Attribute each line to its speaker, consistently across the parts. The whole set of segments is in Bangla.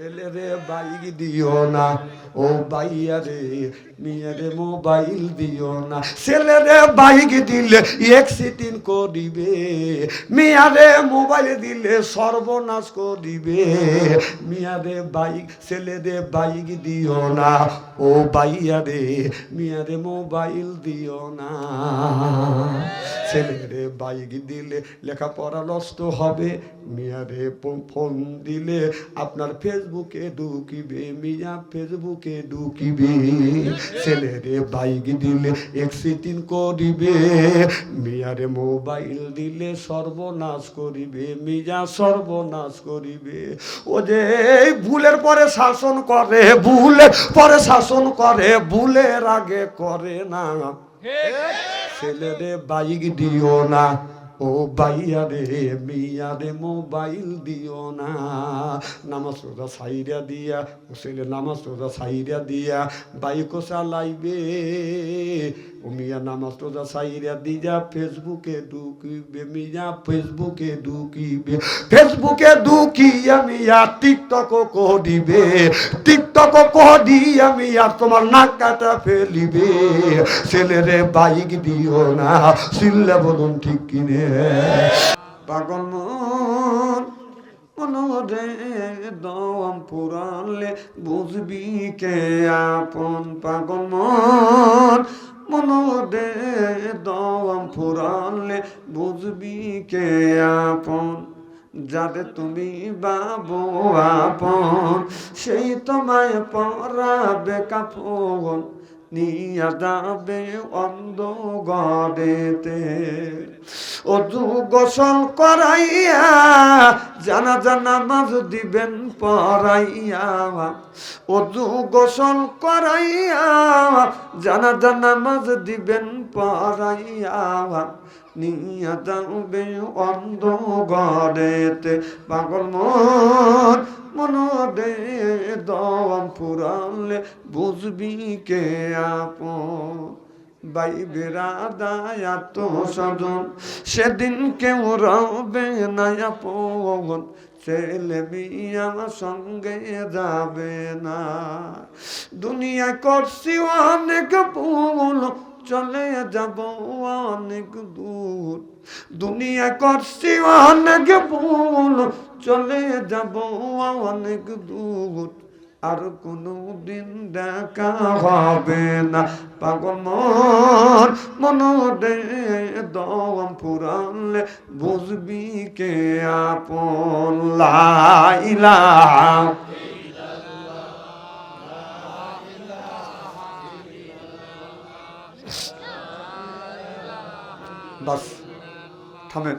Speaker 1: ছেলেরে বাইক দিও না, ও বাইয়া রে মেয়েরে মোবাইল দিও না। ছেলেরে বাইক দিলে এক্সিডেন্ট করিবে মেয়ারে মোবাইল দিলে সর্বনাশ করিবে। মেয়ারে বাইক ছেলেরে বাইক দিও না, ও বাইয়া রে মেয়ারে মোবাইল দিও না। ছেলেরে বাইক দিলে লেখাপড়া নষ্ট হবে। মিয়ারে ফোন দিলে আপনার ফেসবুকে ঢুকিবে, মিয়া ফেসবুকে ঢুকিবে। ছেলেরে বাইক দিলে এক্সিটিন করিবে। মিয়ারে মোবাইল দিলে সর্বনাশ করিবে। মিয়া সর্বনাশ করিবে। ও যে ভুলের পরে শাসন করে, ভুলের পরে শাসন করে, ভুলের আগে করে না। ছেলেরে বাইক দিও না, ও বাইয়া রে, মিয়া রে, মোবাইল দিও না। নামাজ রোজা সাইরা দিয়া, ও ছেলে নামাজ রোজা সাইরা দিয়া বাইকও চালাইবে। ও মিয়া নামাজ রোজা সাইরা দিয়া ফেসবুকে ঢুকিবে মিয়া ফেসবুকে ফেসবুকে টিকটক টিকটক তোমার নাক কাটা ফেলিবে ছেলেরে বাইক দিও না সিল্লা বলুন ঠিক কিনে পাগল মন মনোরে দম পুরালে বুঝবি কে আপন পাগল মন মনোরে দম ফুরালে বুঝবি কে আপন? যাদের তুমি বাবু আপন সেই তোমায় পরাবে কাপন নিয়া যাবে অন্ধ গড়েতে অজু গোসল করাইয়া জানা জানা মাঝ দিবেন পড়াইয়া। অজু গোসল করাইয়া জানা জানা মাঝ দিবেন পড়াইয়া। নিয়া যাবে অন্ধ গড়েতে পাগল মন মনদে দম পুরালে বুঝবি কে আপন? বাই বেড়াদায়া তো সজন সেদিন কেউ রবে না আপন। ছেলে মেয়ে সঙ্গে যাবে না। দুনিয়া করছি অনেক ভুল চলে যাব অনেক দূর। দুনিয়া করছি অনেক ভুল, চলে যাব অনেক দূর। আর কোনো দিন দেখা হবে না। পাগল মন মনরে দম পুরালে বুঝবি কে আপন? লাইলা বাস থামেন।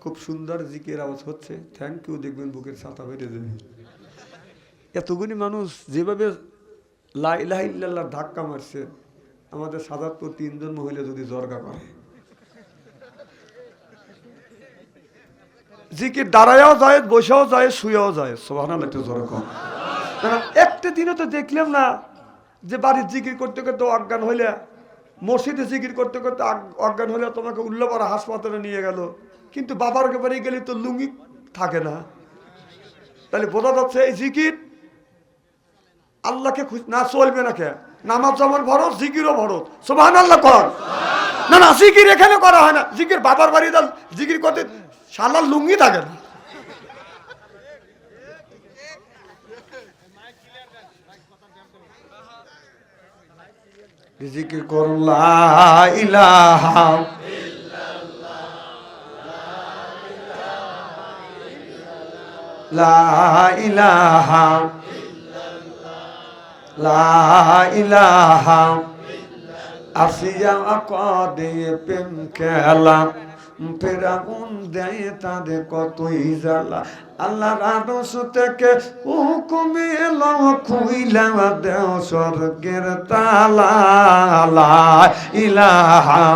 Speaker 1: খুব সুন্দর জিকের আওয়াজ হচ্ছে। থ্যাংক ইউ দেখবেন বুকের ছাতা বেড়ে দেবে। এতগুলি মানুষ যেভাবে লাইলাহিল্লাহ ধাক্কা মারছে, আমাদের সাদাতপুর তিনজন মহিলা যদি জর্গা করে। জিকির দাঁড়ায়ও যায়, বসেও যায়, শুয়েও যায়। সোহানা একটু জোর কম। কারণ একটা দিনও তো দেখলাম না যে বাড়ির জিকির করতে করতে অজ্ঞান হইলে মসজিদে জিকির করতে করতে অজ্ঞান হলে তোমাকে উল্লপাড়া হাসপাতালে নিয়ে গেল। কিন্তু বাবার বাড়ি গেলে তো লুঙ্গি থাকে না। তাহলে বোঝা যাচ্ছে এই জিকির আল্লাহকে না চলবে না কে? নামাজ যেমন ভরত জিকিরও ভরত সোভান আল্লাহ কর। না না, জিকির এখানে করা হয় না। জিকির বাবার বাড়ি জিকির করতে শালার লুঙ্গি থাকে না। জিকির করুন ইলাহা লা ইলাহা লা ইলাহা। আসিয়া কদে প্রেম খেলা। ফেরাউন দেয় তাদের কতই জ্বালা। আল্লাহর আদর্শ থেকে হুকুমে এলো, খুইলা দেও স্বর্গের তালা। ইলাহা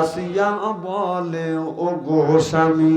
Speaker 1: আসিয়া বলে, ও গো স্বামী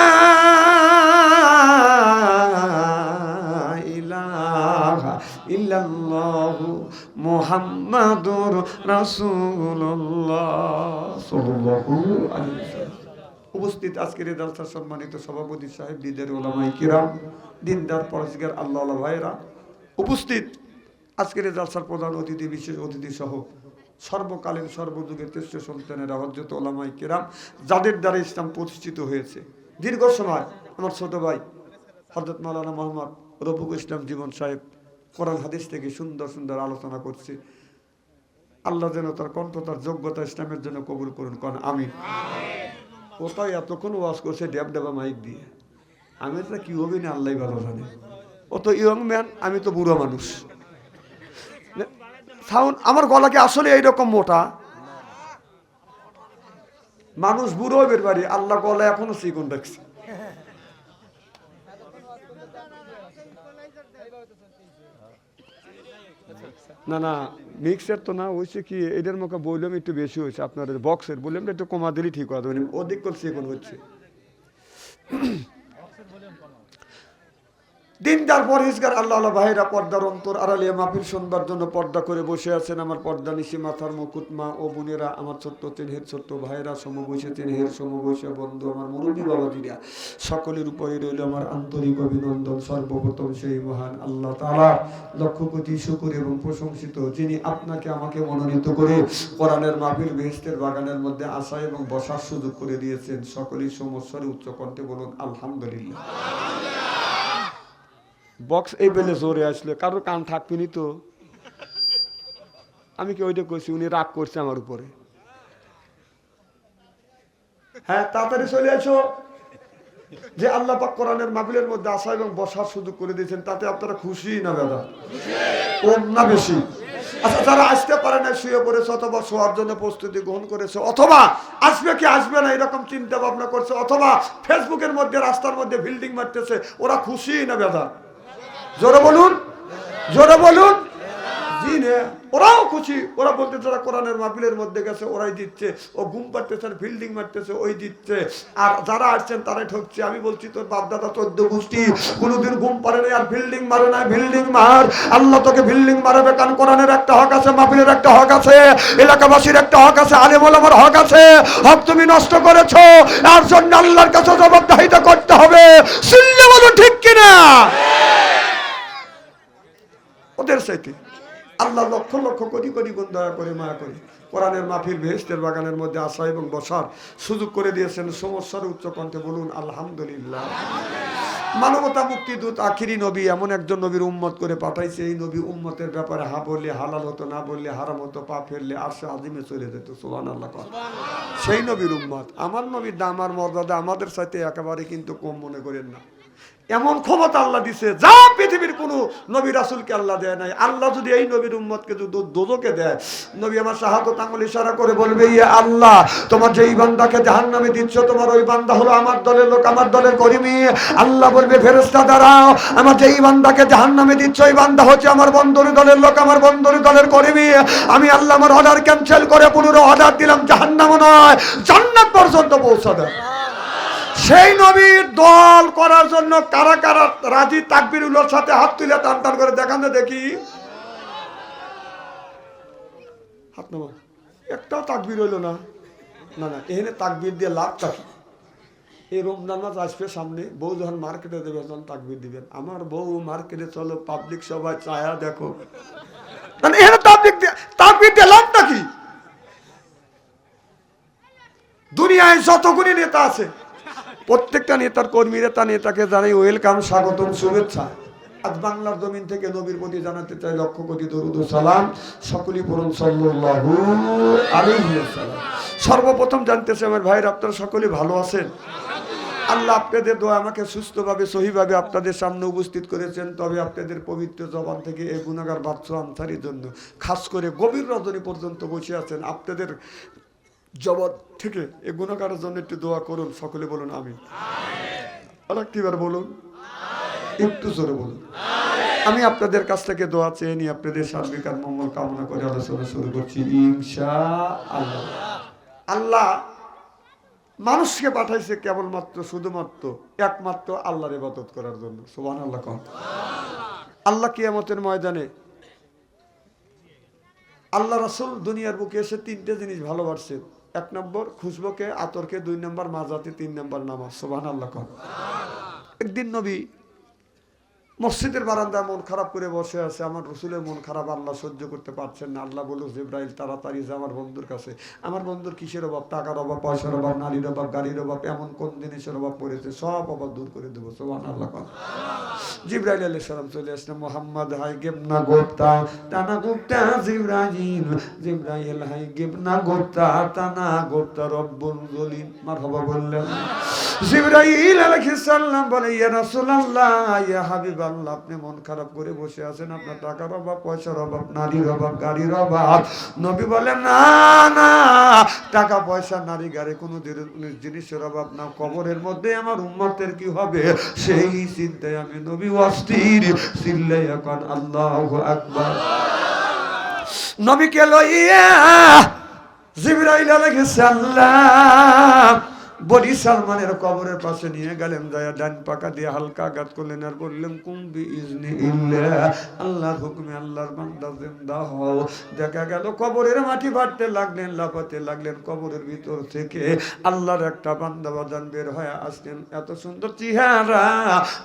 Speaker 1: মুহাম্মাদুর ওয়াসাল্লাম। উপস্থিত আজকের এই জলসার সম্মানিত সভাপতি সাহেব দিদের ওলামাই কিরাম দিনদার পরশগার আল্লাহ ভাইরা উপস্থিত আজকের এই জলসার প্রধান অতিথি বিশেষ অতিথি সহ সর্বকালীন সর্বযুগের শ্রেষ্ঠ সন্তানেরা হজরত ওলামাই কিরাম যাদের দ্বারা ইসলাম প্রতিষ্ঠিত হয়েছে। দীর্ঘ সময় আমার ছোট ভাই হজরত মাওলানা মোহাম্মদ রফুক ইসলাম জীবন সাহেব কোরআন হাদিস থেকে সুন্দর সুন্দর আলোচনা করছি। আল্লাহ যেন তার কণ্ঠ তার যোগ্যতা ইসলামের জন্য কবুল করুন কন আমি কোথায় এতক্ষণ ওয়াজ করছে ড্যাব ড্যাবা মাইক দিয়ে? আমি তো কি হবে না আল্লাহ ভালো জানে। ও তো ইয়ং ম্যান আমি তো বুড়ো মানুষ। সাউন্ড আমার গলা কি আসলে এইরকম মোটা? মানুষ বুড়ো বের বাড়ি আল্লাহ গলা এখনও চিকন রাখছে। না না মিক্সার তো না হয়েছে কি, এদের মুখে বললাম একটু বেশি হয়েছে আপনার বক্সের বললাম একটু কমা দিলেই ঠিক কথা অধিক করছে এখন হচ্ছে। দিনদার পরহেজগার আল্লাহ আল্লাহ ভাইরা পর্দার অন্তর আড়ালিয়া মাহফিল শুনবার জন্য পর্দা করে বসে আছেন আমার পর্দা নিশি মাথার মুকুট, মা ও বোনেরা, আমার ছোট্ট তিনহের ছোট্ট ভাইরা সমবয়সে তিনহের সমবয়সে বন্ধু, আমার মুরব্বী বাবাজিরা সকলের উপরে রইল আমার আন্তরিক অভিনন্দন। সর্বপ্রথম সেই মহান আল্লাহ তাআলা লক্ষ কোটি শুকুর এবং প্রশংসিত, যিনি আপনাকে আমাকে মনোনীত করে কোরআনের মাহফিল বেহেস্তের বাগানের মধ্যে আসা এবং বসার সুযোগ করে দিয়েছেন। সকলেই সমস্যার উচ্চ কণ্ঠে বলুন, আলহামদুলিল্লাহ। বক্স এই বেলে জোরে আসলে কারোর কান থাকবেনি তো। আমি কি ওইটা কইছি, উনি রাগ করছে আমার উপরে। হ্যাঁ তাড়াতাড়ি চলে আসো। যে আল্লাহ পাক কোরআনের মাহফিলের মধ্যে আসা এবং বসার সুযোগ করে দিয়েছেন, তাতে আপনারা খুশি না বেদা কম না বেশি? আচ্ছা যারা আসতে পারে না, শুয়ে পড়েছে অথবা শোয়ার জন্য প্রস্তুতি গ্রহণ করেছে, অথবা আসবে কি আসবে না, এরকম চিন্তা ভাবনা করছে, অথবা ফেসবুকের মধ্যে, রাস্তার মধ্যে বিল্ডিং মারতেছে, ওরা খুশি না বেদা জোরে বলুন। জোরে বলুন। ওরাও খুশি। ওরা বলতে যারা কোরআনের মাহফিলের মধ্যে গেছে, ওরাই দিচ্ছে। ও ঘুম আর বিল্ডিং মারতেছে, ওই দিচ্ছে। আর যারা আসছেন তারাই ঠকছে। আমি বলছি, তোর বাপদাদা চোদ্দ গোষ্ঠী, কোনোদিন ঘুম পারে নাই আর ফিল্ডিং মারে না বিল্ডিং মার। আল্লাহ তোকে বিল্ডিং মারাবে, কারণ কোরআনের একটা হক আছে, মাহফিলের একটা হক আছে, এলাকাবাসীর একটা হক আছে আলেমুল আমার হক আছে। হক তুমি নষ্ট করেছ। আর জন্য আল্লাহর কাছে জবাবদাহিতা করতে হবে। সিল্লে বলো ঠিক কিনা? ওদের সাইতে আল্লাহ লক্ষ লক্ষ কোটি কোটি গুণ দয়া করে, মায়া করে কোরআনের মাহফিল ভেস্তের বাগানের মধ্যে আসা এবং বসার সুযোগ করে দিয়েছেন। সমস্যার উচ্চ কণ্ঠে বলুন, আলহামদুলিল্লাহ। মানবতা মুক্তিদূত আখিরি নবী, এমন একজন নবীর উম্মত করে পাঠাইছে। এই নবী উম্মতের ব্যাপারে হা বললে হালাল হতো, না বললে হারাম হতো, পা ফেললে আর সে আজিমে চলে যেত। সোহান আল্লাহ। সেই নবীর উম্মত। আমার নবীর দাম আর মর্যাদা আমাদের সাথে একেবারে কিন্তু কম মনে করেন না। এমন ক্ষমতা আল্লাহ দিছে, যা পৃথিবীর কোন নবী রাসুলকে আল্লাহ দেয় নাই। আল্লাহ যদি এই নবীর উম্মতকে যদি দোজকে দেয়, নবী আমার শাহাদত আঙুল ইশারা করে বলবে ইয়ে আল্লাহ, তোমার যেই বান্দাকে জাহান নামে দিচ্ছ, তোমার ওই বান্দা হলো আমার দলের লোক, আমার দলের করিমি। আল্লাহ বলবে ফেরেস্তা দাঁড়াও, আমার যেই বান্দাকে জাহান নামে দিচ্ছ, ওই বান্দা হচ্ছে আমার বন্ধুরি দলের লোক, আমার বন্ধুরি দলের করিমি। আমি আল্লাহ আমার অর্ডার ক্যান্সেল করে পুনরায় অর্ডার দিলাম জাহান নামও নয়, জান্নাত পর্যন্ত পৌঁছা দেয় সেই নবীর দল করার জন্য কারা কারা রাজি তাকবির উল্লোর সাথে হাত তুলে টান টান করে দেখান দেখি। হাত নামা একটাও তাকবির হইল না। না না, এখানে তাকবির দিয়ে লাভ থাকি এই রমজান মাস আসবে সামনে, বউ যখন মার্কেটে দেবে তখন তাকবির দিবেন। আমার বউ মার্কেটে চলো পাবলিক সবাই চায়া দেখো। মানে এখানে দিয়ে তাকবির দিয়ে লাভটা কি? দুনিয়ায় যতগুলি নেতা আছে প্রত্যেকটা নেতার কর্মীরা তার নেতাকে জানাই ওয়েলকাম স্বাগতম, শুভেচ্ছা। আজ বাংলার জমিন থেকে নবীর প্রতি জানাতে চাই লক্ষ কোটি দরুদ সালাম। সকলই পড়ুন আলাইহি সর্বপ্রথম জানতে চাই, আমার ভাইয়ের, আপনারা সকলেই ভালো আছেন? আল্লাহ আপনাদের দোয়া আমাকে সুস্থভাবে, সহিভাবে আপনাদের সামনে উপস্থিত করেছেন। তবে আপনাদের পবিত্র জবান থেকে এই গুণাগার বাচ্চ আনসারির জন্য, খাস করে গভীর রজনী পর্যন্ত বসে আছেন। আপনাদের জবান থেকে এই গুণাগারের জন্য একটু দোয়া করুন, সকলে বলুন আমি আর একটিবার বলুন একটু জোরে বলুন। আমি আপনাদের কাছ থেকে দোয়া চেয়ে নিয়ে আপনাদের সার্বিক আর মঙ্গল কামনা করে আলোচনা শুরু করছি ইনশা আল্লাহ আল্লাহ মানুষকে পাঠাইছে কেবলমাত্র, শুধুমাত্র, একমাত্র আল্লাহর ইবাদত করার জন্য। সুবান আল্লাহ কন। আল্লাহ কিয়ামতের ময়দানে আল্লাহ রাসুল দুনিয়ার বুকে এসে তিনটে জিনিস ভালোবাসছেন। এক নম্বর, খুশবুকে আতরকে দুই নম্বর মাজাতে তিন নম্বর নামাজ। সোবান আল্লাহ কন একদিন নবী মসজিদের বারান্দা মন খারাপ করে বসে আছে। আমার রসুলের মন খারাপ, আল্লাহ সহ্য করতে পারছেন না। আল্লাহ বলল, জিব্রাইল, তাড়াতাড়ি যে, আমার বন্ধুর কাছে। আমার বন্ধুর কিসের অভাব? টাকার অভাব, পয়সার অভাব, নারীর অভাব, গাড়ির অভাব, এমন কোন জিনিসের অভাব পড়েছে? সব অভাব দূর করে দেবো। সোহান আল্লাহ কন জিব্রাইল আলাইহিস সালাম চলে আসলে মোহাম্মদ, হাই গেবনা গোপ্তা টানা গোপ্তা, জিব্রাইল জিব্রাইল, হাই গেবনা গোপ্তা টানা গোপ্তা, রব্বুল জলিম মারহাবা বললেন, জিব্রাইল আলাইহিস সালাম বলে, ইয়া রাসূলুল্লাহ, ইয়া হাবিবাল্লাহ, আপনি মন খারাপ করে বসে আছেন, আপনার টাকার অভাব, পয়সার অভাব, নারীর অভাব, গাড়ির অভাব। নবী বলেন না না, টাকা, পয়সা, নারী, গাড়ি, কোনো জিনিসের অভাব না। কবরের মধ্যে আমার উম্মতের কি হবে? সেই চিন্তায় আমি নবী অস্থির চিল্লাই এখন আল্লাহ আকবার। নবীকে লইয়া জিবরাইল আলাইহিস সালাম বলি সালমানের কবরের পাশে নিয়ে গেলেন দয়া ডান পাকা দিয়ে হালকা আঘাত করলেন আর বললেন, কুম্বি ইজনি আল্লাহর হুকুমে আল্লাহর বান্দা জিন্দা হও। দেখা গেল, কবরের মাটি বাড়তে লাগলেন, লাফাতে লাগলেন, কবরের ভিতর থেকে আল্লাহর একটা বান্দা বাদান বের হয়ে আসলেন। এত সুন্দর চেহারা,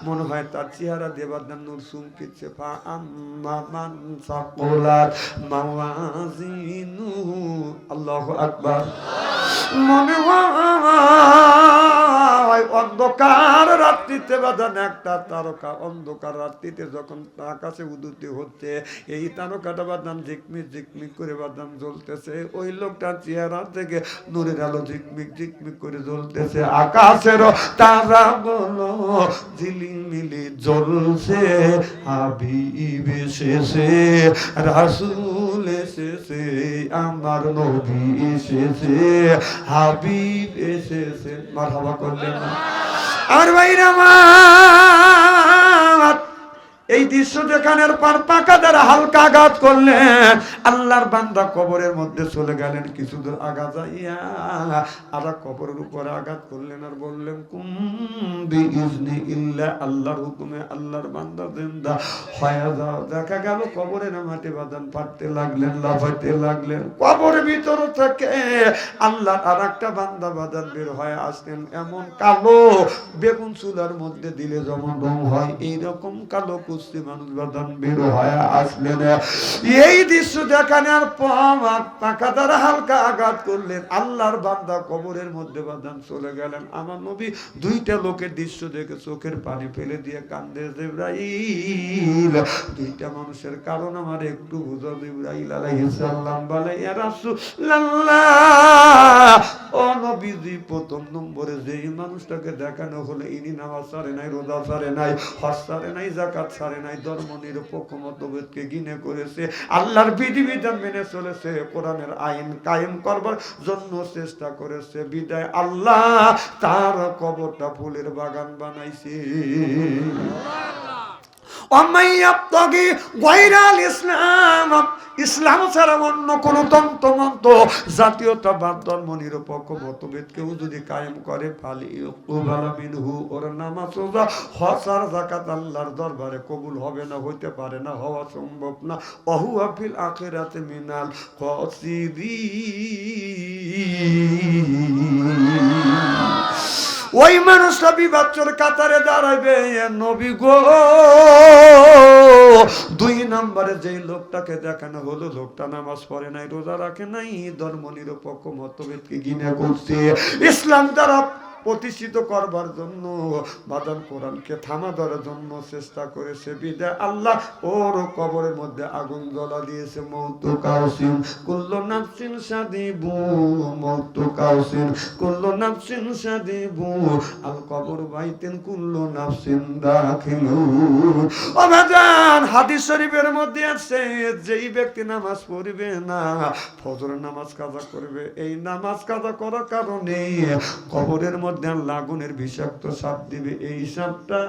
Speaker 1: মনে হয় তার চেহারা দেবাদান নূর সুমকিছে ফা আম্মা মান সাকুলাত মাওয়াজিনুহু। আল্লাহু আকবার। মনে হয় অন্ধকার রাত্রিতে বাঁধান একটা তারকা অন্ধকার রাত্রিতে যখন আকাশে উদুতি হচ্ছে, এই তারকাটা বাদাম ঝিকমিক ঝিকমিক করে বাদাম জ্বলতেছে। ওই লোকটার চেহারা থেকে নূরের আলো ঝিকমিক ঝিকমিক করে জ্বলতেছে। আকাশের তারা বলো, ঝিলিমিলি জ্বলছে, হাবিব এসেছে, রাসুল এসেছে, আমার নবী এসেছে, হাবিব এসেছে মারহাবা করলেন। না আর ভাইরা আমার এই দৃশ্য দেখানোর পর পাকা হালকা আঘাত করলেন, আল্লাহর বান্দা কবরের মধ্যে চলে গেলেন, কিছু দূর আগা যাইয়া আর কবরের উপরে আঘাত করলেন আর বললেন কুম্বি ইল্লা আল্লাহর হুকুমে আল্লাহর বান্দা জিন্দা। হয়ে যাও, দেখা গেল কবরের মাটি বাদান পাটতে লাগলেন, লাফাইতে লাগলেন। কবরের ভিতর থেকে আল্লাহর আর একটা বান্দা বাদান বের হয়ে আসলেন, এমন কালো বেগুন চুলার মধ্যে দিলে যেমন রং হয়, এইরকম কালো কুস্তি মানুষ বাদান বের হয়ে আসলেন। এই দৃশ্য দেখানোর পাকা দ্বারা হালকা আঘাত করলেন। আল্লাহর বান্দা কবরের মধ্যে বাদান চলে গেলেন। আমার নবী দুইটা লোকের দৃশ্য দেখে চোখের পানি ফেলে দিয়ে কান্দে, জিব্রাইল, দুইটা মানুষের কারণ আমার একটু বুঝো, জিব্রাইল আলাইহিস সালাম বলে ইয়া রাসূলুল্লাহ। ও প্রথম নম্বরে যেই মানুষটাকে দেখানো হলো, ইনি নামাজ সারে নাই, রোজা সারে নাই, হজ সারে নাই জাকাত সারে নাই, ধর্ম নিরপেক্ষ মতভেদকে গিনে করেছে। আল্লাহর বিধিবিধান মেনে চলেছে, কোরআনের আইন কায়েম করবার জন্য চেষ্টা করেছে। বিদায়, আল্লাহ তার কবরটা ফুলের বাগান বানাইছে। অমাইয়াবতাগি ইসলাম। ইসলাম ছাড়া অন্য কোন তন্ত্রমন্ত্র জাতীয়তাবাদ ধর্ম নিরপেক্ষ, মতভেদ কেউ যদি কায়েম করে, ফালি মিনহু, ওর হসার জাকাত আল্লাহর দরবারে কবুল হবে না, হইতে পারে না, হওয়া সম্ভব না। অহু আফিল আখেরাতে মিনাল খসিরি ওই মানুষটা বিবাচ্চর কাতারে দাঁড়াইবে নবী গো। দুই নম্বরে যেই লোকটাকে দেখানো হলো, লোকটা নামাজ পড়ে নাই, রোজা রাখে নাই, ধর্ম নিরপেক্ষ মতভেদকে গিনে করছে। ইসলাম দ্বারা প্রতিষ্ঠিত করবার জন্য, বাদাম কোরআনকে থামা ধরার জন্য চেষ্টা করেছে। বিদায় আল্লাহ ওর কবরের মধ্যে আগুন জ্বলা দিয়েছে, মৌতু কাউসিন, কুল্লো নাফসিন সাদিবু, মৌতু কাউসিন, কুল্লো নাফসিন সাদিবু, আল কবর বাইতেন কুল্লো নাফসিন দাখিলু। ও বাজান হাদিস শরীফের মধ্যে আছে, যেই ব্যক্তি নামাজ পড়বে না ফজর নামাজ কাজা করবে। এই নামাজ কাজা করার কারণে কবরের মধ্যে মধ্যে লাগুনের বিষাক্ত সাপ দিবে এই সাপটা।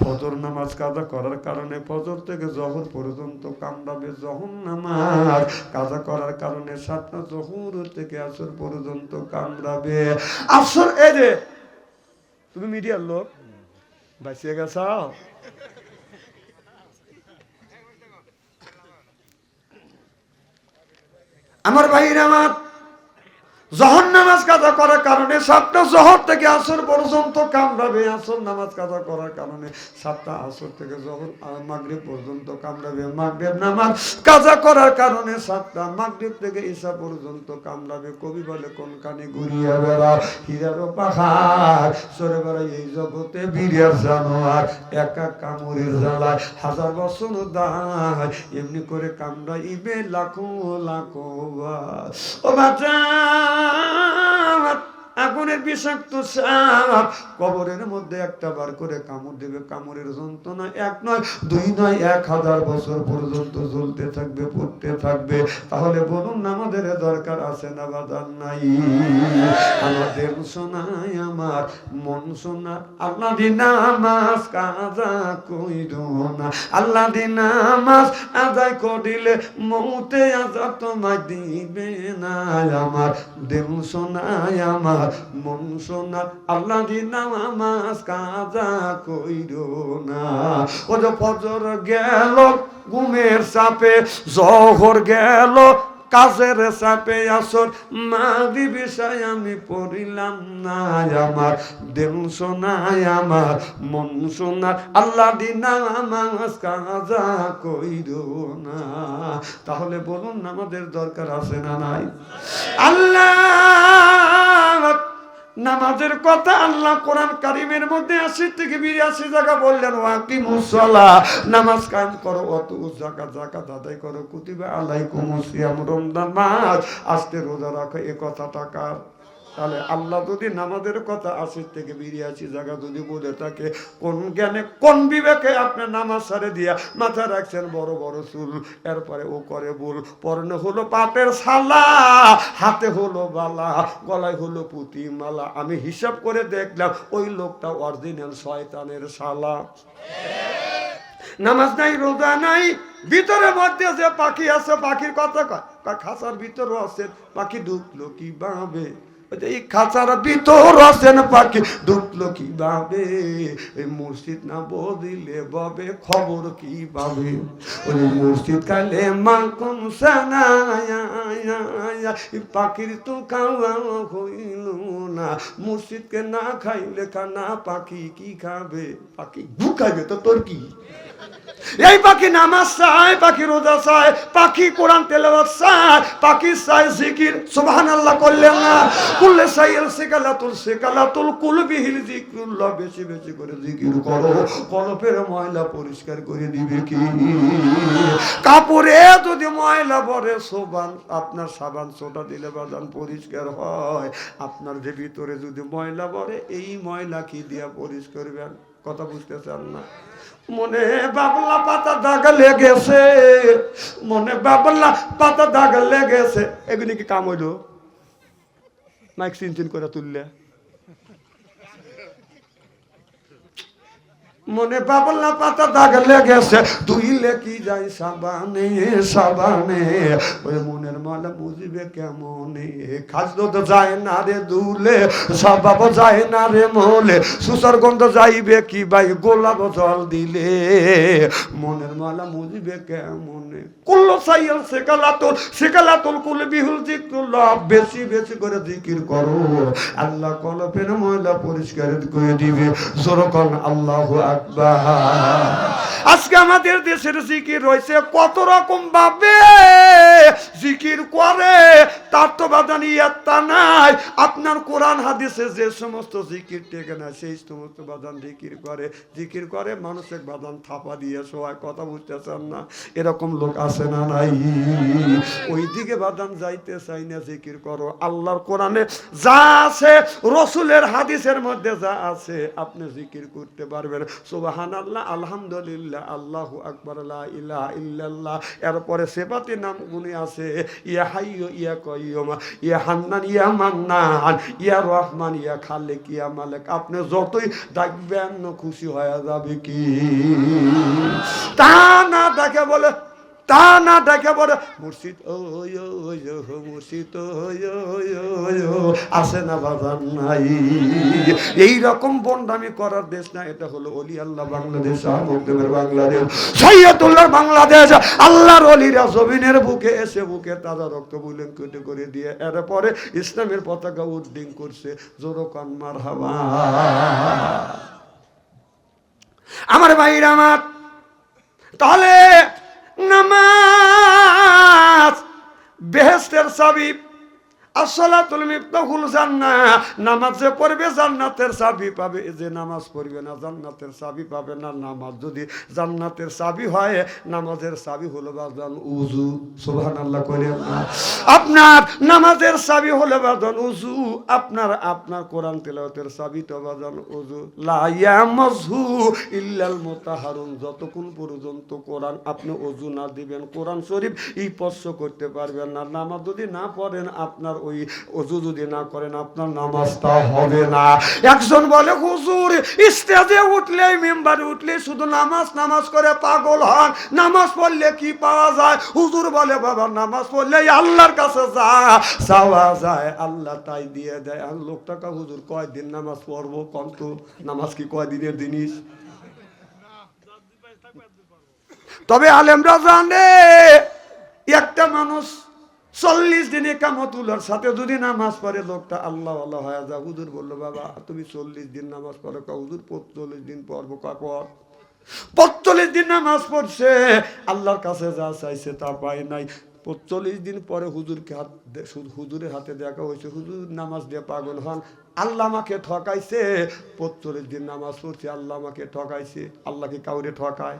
Speaker 1: ফজর নামাজ কাজা করার কারণে ফজর থেকে জহর পর্যন্ত কামড়াবে জহর নামাজ। কাজা করার কারণে সাতটা জহুর থেকে আসর পর্যন্ত কামড়াবে। আসর এই যে, তুমি মিডিয়ার লোক, বাঁচিয়ে আমার ভাইরা আমার জহর নামাজ কাজা করার কারণে সাতটা জহর থেকে আসর পর্যন্ত কামড়াবে। আসর নামাজ কাজা করার কারণে সাতটা আসর থেকে জহর মাগরিব পর্যন্ত কামড়াবে। মাগরিব নামাজ কাজা করার কারণে সাতটা, মাগরিব থেকে ঈশা পর্যন্ত কামড়াবে। কবি বলে, কোন কানে ঘুরিয়া বেড়া হীরারও পাহাড়, সরে বেড়াই এই জগতে বীরের জানোয়ার, একা কামড়ের জ্বালায় হাজার বছর দায়, এমনি করে কামড়াইবে লাখো লাখো। ও বাচ্চা! হাত আগুনের বিষাক্ত সাপ। কবরের মধ্যে একটা বার করে কামড় দেবে। কামড়ের যন্ত্রণা এক নয়, দুই নয়, এক হাজার বছর পর্যন্ত জ্বলতে থাকবে, পড়তে থাকবে। তাহলে বলুন না আমাদের দরকার আছে না বাদার নাই? আমাদের শোনায় আমার মন শোনা। আল্লাহ দিন নামাজ কাজা কইর না। আল্লাহ দিন নামাজ আদায় করিলে মৌতে আজা তোমায় দিবে না। আমার দেহ শোনায় আমার মন শোনা, আল্লাহ দিন নামাজ কাজা কইর না। ও যে ফজর গেল, ঘুমের চাপে জহর গেল কাজের চাপে আসর মাদি বিষয় আমি পড়িলাম না আমার দেহ শোনায় আমার, মন শোনার আল্লাহ দিনা আমার কাজা কইর না। তাহলে বলুন, আমাদের দরকার আছে না নাই? আল্লাহ নামাজের কথা আল্লাহ কোরআন কারিমের মধ্যে আশি থেকে বিরাশি জায়গা বললেন ওয়াকি মুসলা নামাজ কান করো অত জাকা জাকা আদায় করো, কুতিবা আলাইকুম কুমুসিয়াম রমজান মাস, আজকে রোজা রাখো, এ কথাটা টাকার তাহলে আল্লাহ যদি নামাজের কথা আশি থেকে বেরিয়ে বিরিয়াশি জায়গা যদি বলে থাকে, কোন জ্ঞানে, কোন বিবেকে আপনি নামাজ সারে দিয়া মাথা রাখছেন, বড় বড় চুল, এরপরে ও করে বল পরনে হলো পাটের সালা হাতে হলো বালা, গলায় হলো পুঁতি মালা আমি হিসাব করে দেখলাম, ওই লোকটা অরিজিনাল শয়তানের শালা। নামাজ নাই, রোজা নাই, ভিতরে মধ্যে যে পাখি আছে, পাখির কথা কয় খাসার খাঁচার ভিতরে আছে, পাখি ঢুকলো কি বাঁবে এই খাঁচার ভিতর আছেন পাখি। ঢুকলো কীভাবে? ওই মসজিদ না বদিলে ববে খবর কি পাবে ওই মসজিদ কালে মাখন পাখির তো খাওয়া হইল না। না খাইলে খানা পাখি কি খাবে? পাখি ঢুকাইবে তো, তোর কি? এই পাখি নামাজ চায়, পাখি রোজা চায়, পাখি কোরআন চায়, পাখি চায় জিকির না। বেশি বেশি করে জিকির করো। কলপের ময়লা পরিষ্কার করে দিবে কি? কাপড়ে যদি ময়লা পরে, সোবান, আপনার সাবান সোটা দিলে বাদান পরিষ্কার হয়। আপনার যে ভিতরে যদি ময়লা পরে এই ময়লা কি দিয়া পরিষ্কার করবেন কথা বুঝতে চান না? মনে বাবলা পাতা দাগ লেগেছে। মনে বাবলা পাতা দাগ লেগেছে। এগুলি কি কাম হইল? মাইক চিন চিন করে তুললে। মনে বাবলা পাতা দাগ লেগেছে। ধুইলে কি যাই সাবানে সাবানে। ওই মনের মালা বুঝবে কেমনে? খাদ্য তো যায় না রে দুলে, স্বভাব যায় না রে মলে। সুসার গন্ধ যাইবে কি ভাই, গোলাপ জল দিলে। মনের মালা মুজিবে কেমনে? কুল্লো সাইয়াল সেকালাতুল সেকালাতুল কুল বিহুল জিকুল্লাহ বেশি বেশি করে জিকির করো। আল্লাহ কলপের ময়লা পরিষ্কার করে দিবে। জোরকন আল্লাহ আকবার। আজকে আমাদের দেশের জিকির রয়েছে কত রকম ভাবে। জিকির করে, তার তো বাদানি একটা নাই। আপনার কোরআন, হাদিসে যে সমস্ত জিকির টেকে না সেই সমস্ত বাদান জিকির করে। জিকির করে মানুষের বাদান থাপা দিয়ে সবাই কথা বুঝতেছেন না। এরকম লোক আছে না নাই? ওই দিকে বাদান যাইতে চাই না, জিকির করো। আল্লাহর কোরআনে যা আছে, রসুলের হাদিসের মধ্যে যা আছে, আপনি জিকির করতে পারবেন। সুবাহান আলহামদুলিল্লাহ, আল্লাহ আকবর ইলাহা ইল্লাল্লাহ। এরপরে সেবাতে নাম গুণে আছে, ইয়া হাইয় ইয়া কয়ম ইয়া হান্নান, ইয়া মান্নান, ইয়া রহমান, ইয়া খালেক, ইয়া মালেক। আপনি যতই ডাকবেন, খুশি হয়ে যাবে কি? তা না ডাকে বলে তা না বলে, মুর্শিদ মুর্শিদ আসে না বাজার নাই। এই রকম বন্ডামি করার দেশ না, এটা হলো অলি আল্লাহ বাংলাদেশ বাংলাদেশ। সৈয়দুল্লাহ বাংলাদেশ, আল্লাহর অলিরা জমিনের বুকে এসে বুকে তাজা রক্ত বুলেন কেটে করে দিয়ে এরপরে ইসলামের পতাকা উদ্দিন করছে, জোরকান মার আমার ভাইরা আমার, তাহলে নামাজ। বেহেস্তের চাবি জান্নাহ। নামাজ যে পড়বে জান্নাতের চাবি পাবে। যে নামাজ পড়বে না, জান্নাতের চাবি পাবে না। নামাজ যদি জান্নাতের চাবি হয়, নামাজের চাবি হলো উজু করে আপনার নামাজের চাবি হলো উজু আপনার আপনার কোরআন তেলাওয়াতের চাবি তো উজু ইল্লাল যতক্ষণ পর্যন্ত কোরআন আপনি অজু না দিবেন, কোরআন শরীফ এই স্পর্শ করতে পারবেন না। নামাজ যদি না পড়েন, আপনার ওই অজু যদি না করেন, আপনার নামাজটা হবে না। একজন বলে, হুজুর, স্টেজে উঠলে মেম্বারে উঠলে শুধু নামাজ নামাজ করে পাগল হন। নামাজ পড়লে কি পাওয়া যায়? হুজুর বলে, বাবা, নামাজ পড়লে আল্লাহর কাছে যা। চাওয়া যায়, আল্লাহ তাই দিয়ে দেয়। আর লোকটাকে হুজুর, কয়দিন নামাজ পড়ব কন্ত নামাজ কি কয়দিনের জিনিস? তবে আলেমরা জানে, একটা মানুষ চল্লিশ দিনে কামতুলার সাথে যদি নামাজ পড়ে, লোকটা আল্লাহ আল্লাহ হয়ে যা হুজুর বলল, বাবা, তুমি চল্লিশ দিন নামাজ পড়ো কা হুজুর পঁচল্লিশ দিন পড়ব কা পর পঁচল্লিশ দিন নামাজ পড়ছে। আল্লাহর কাছে যা চাইছে তা পায় নাই। পঁচল্লিশ দিন পরে হুজুরকে হাত হুজুরের হাতে দেখা হয়েছে। হুজুর, নামাজ দিয়ে পাগল হন। আল্লাহ আমাকে ঠকাইছে। পঁচল্লিশ দিন নামাজ পড়ছে, আল্লাহ আমাকে ঠকাইছে। আল্লাহকে কাউরে ঠকায়?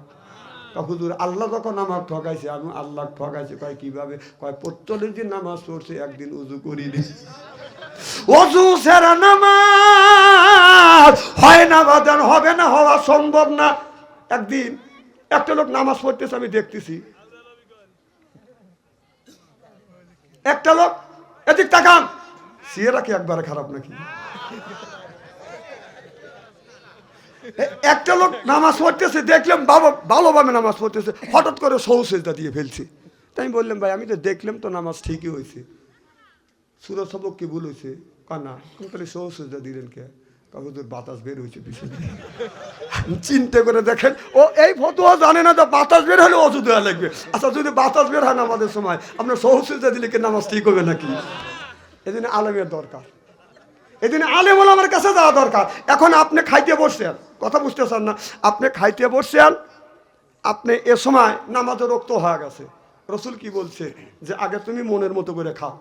Speaker 1: হুজুর, আল্লাহ যখন আমার ঠকাইছে, আমি আল্লাহ ঠকাইছে, কয় কীভাবে? কয় পঁচল্লিশ দিন নামাজ পড়ছে, একদিন উজু করিনি। অজু সেরা নামাজ, হয় না বাদান হবে না, হওয়া সম্ভব না। একদিন একটা লোক নামাজ পড়তেছে, আমি দেখতেছি। একটা লোক, এদিক তাকান। সিয়েরা কি একবারে খারাপ নাকি? একটা লোক নামাজ পড়তেছে, দেখলাম বাবা, ভালোভাবে নামাজ পড়তেছে, হঠাৎ করে সৌসেজটা দিয়ে ফেলছে। তাই আমি বললাম, ভাই, আমি তো দেখলাম তো নামাজ ঠিকই হয়েছে। সুরজ সবক কি ভুল হয়েছে? কানা কোন তাহলে সৌসেজটা দিলেন কে? কাকুদের বাতাস বের হয়েছে পিছনে। চিন্তা করে দেখেন, ও এই ফটোয়া জানে না তো বাতাস বের হলে অজু লাগবে। আচ্ছা যদি বাতাস বের হয় না আমাদের সময়, আপনার সহসিলটা দিলে কি নামাজ ঠিক হবে নাকি? জন্য আলেমের দরকার। জন্য আলেম আমার কাছে যাওয়া দরকার। এখন আপনি খাইতে বসছেন। কথা বুঝতেছেন না। আপনি খাইতে বসছেন, আপনি এ সময় নামাজের রক্ত হয়ে গেছে। রসুল কি বলছে? যে আগে তুমি মনের মতো করে খাও।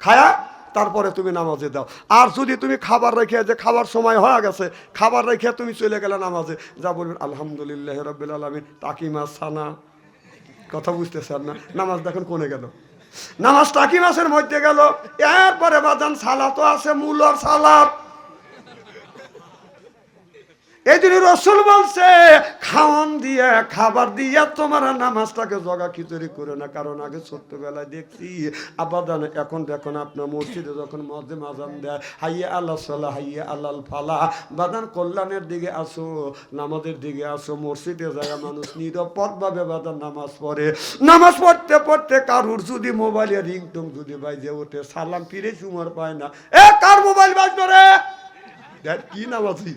Speaker 1: খায়া তারপরে তুমি নামাজে দাও। আর যদি তুমি খাবার রেখে, যে খাবার সময় হয়ে গেছে, খাবার রেখে তুমি চলে গেলে নামাজে, যা বলবেন, আলহামদুলিল্লাহ রবিল আলমিন, তাকিমা সানা। কথা বুঝতেছেন না? নামাজ দেখুন কোনে গেল? নামাজ টাকি মাসের মধ্যে গেল। এরপরে বাজান সালাত আছে, মূলর সালাত। এই দিন রসুল বলছে, খাওয়ান দিয়ে, খাবার দিয়ে তোমার নামাজটাকে জগা খিচুড়ি করে না? কারণ আগে ছোট্টবেলায় দেখছি, আবাদান, এখন দেখুন আপনার মসজিদে যখন মজে মাজান দেয়, হাইয়ে আল্লাহ সাল্লাহ, হাইয়ে আল্লাহ ফালা। বাদান কল্যাণের দিকে আসো, নামাজের দিকে আসো, মসজিদে জায়গা মানুষ নিরাপদ ভাবে বাদান নামাজ পড়ে। নামাজ পড়তে পড়তে কারুর যদি মোবাইলে রিংটং যদি বাজে ওঠে, সালাম ফিরে সুমার পায় না। এ, কার মোবাইল বাজলো রে? কি নামাজি?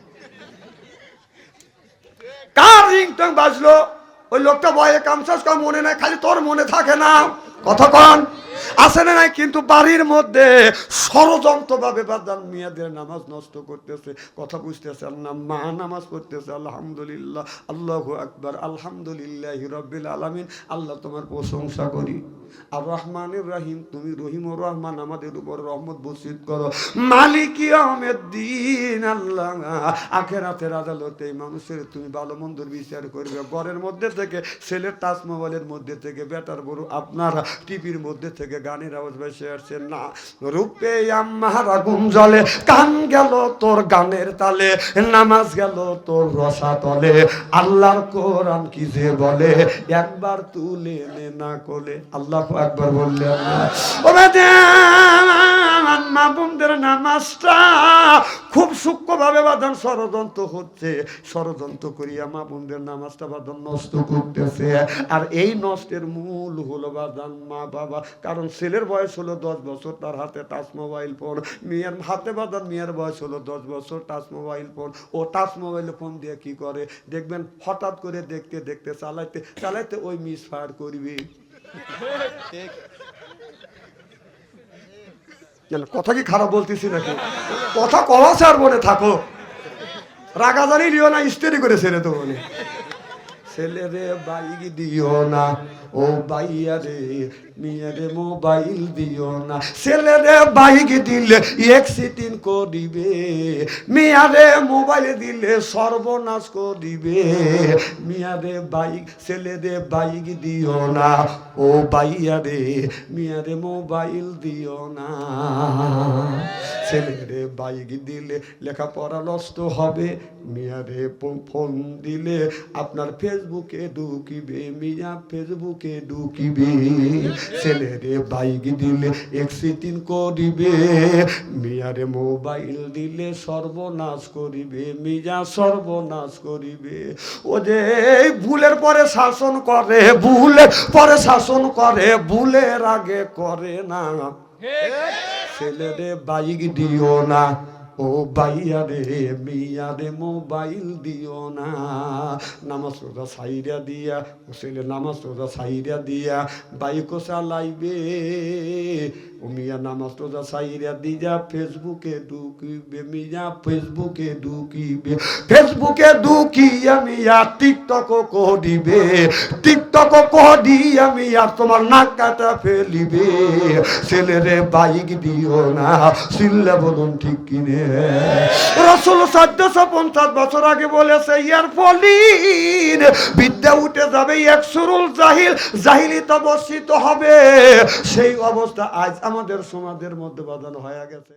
Speaker 1: কার রিংটং বাজলো? ওই লোকটা বয়ে কামসাস কাম মনে নাই, খালি তোর মনে থাকে না। কতক্ষণ আসে না নাই? কিন্তু বাড়ির মধ্যে ষড়যন্ত্র ভাবে বাদান মেয়েদের নামাজ নষ্ট করতেছে, কথা বুঝতেছে না মা নামাজ পড়তেছে, আলহামদুলিল্লাহ, আল্লাহু আকবার, আলহামদুলিল্লাহ রব্বিল আলামিন, আল্লাহ তোমার প্রশংসা করি। আর রহমানুর রাহিম, তুমি রহিম রহমান, আমাদের উপর রহমত বসিত করো। মালিক দিন আল্লাহ, আখেরাতের আদালতে মানুষের তুমি ভালো মন্দর বিচার করবে। ঘরের মধ্যে থেকে, ছেলের মোবাইলের মধ্যে থেকে, বেটার বড় আপনারা টিভির মধ্যে থেকে থেকে গানের আওয়াজ ভেসে আসছে, না, রূপে আমার আগুন জলে কান গেল তোর গানের তালে, নামাজ গেল তোর রসা তলে, আল্লাহর কোরআন কি যে বলে, একবার তুলে নে না কোলে। আল্লাহ একবার বললেন ও মা বোনদের নামাজটা খুব সূক্ষ্মভাবে বাদন ষড়যন্ত্র হচ্ছে, ষড়যন্ত্র করিয়া মা বোনদের নামাজটা বাদন নষ্ট করতেছে। আর এই নষ্টের মূল হলো বাদান মা বাবা, কারণ ছেলের বয়স হলো দশ বছর, তার হাতে টাচ মোবাইল ফোন। মেয়ের হাতে বাদান মেয়ের বয়স হলো দশ বছর টাচ মোবাইল ফোন। ও টাচ মোবাইল ফোন দিয়ে কি করে? দেখবেন, হঠাৎ করে দেখতে দেখতে, চালাইতে চালাইতে ওই মিস ফায়ার করবে। কথা কি খারাপ বলতেছি নাকি? কথা কওয়া স্যার মনে থাকো। রাগাজানি লিও না, ইস্তেরি করে ছেড়ে তো মনে ছেলে রে বাইক দিও না, ও বাইয়া রে মিয়া রে মোবাইল দিও না। ছেলে রে বাইক দিলে এক্সিটিন করিবে মিয়া রে মোবাইল দিলে সর্বনাশ করিবে। মিয়া রে বাইক ছেলে রে বাইক দিও না, ও বাইয়া রে মিয়া রে মোবাইল দিও না। ছেলে রে বাইক দিলে লেখাপড়া নষ্ট হবে। মিয়া রে ফোন দিলে আপনার ফেসবুকে ঢুকিবে, মিয়া ফেসবুকে ঢুকিবে। ছেলে রে বাইক দিলে এক্সিটিন করিবে। মিয়া রে মোবাইল দিলে সর্বনাশ করিবে, মিয়া সর্বনাশ করিবে। ও যে ভুলের পরে শাসন করে, ভুলের পরে শাসন করে, ভুলের আগে করে না। ছেলে রে বাইক দিও না, ও বাইয়া রে মিয়া রে মোবাইল দিও না। নামাজ রোজা সাইরা দিয়া, ও ছেলে নামাজ রোজা সাইরা দিয়া বাইকও চালাইবে। ও নামাজ রোজা সাইরা দিয়া ফেসবুকে ঢুকিবে মিয়া ফেসবুকে ঢুকিবে ফেসবুকে ঢুকিয়া মিয়া টিকটক করিবে টিকটক করিয়া মিয়া তোমার নাক কাটা ফেলিবে ছেলেরে বাইক দিও না সিল্লে বলুন ঠিক কিনে রসুল চোদ্দশো পঞ্চাশ বছর আগে বলেছে ইয়ার ফলিন বিদ্যা উঠে যাবে এক সুরুল জাহিল জাহিলিত বর্ষিত হবে সেই অবস্থা আজ আমাদের সমাজের মধ্যে বাঁধানো হয়ে গেছে।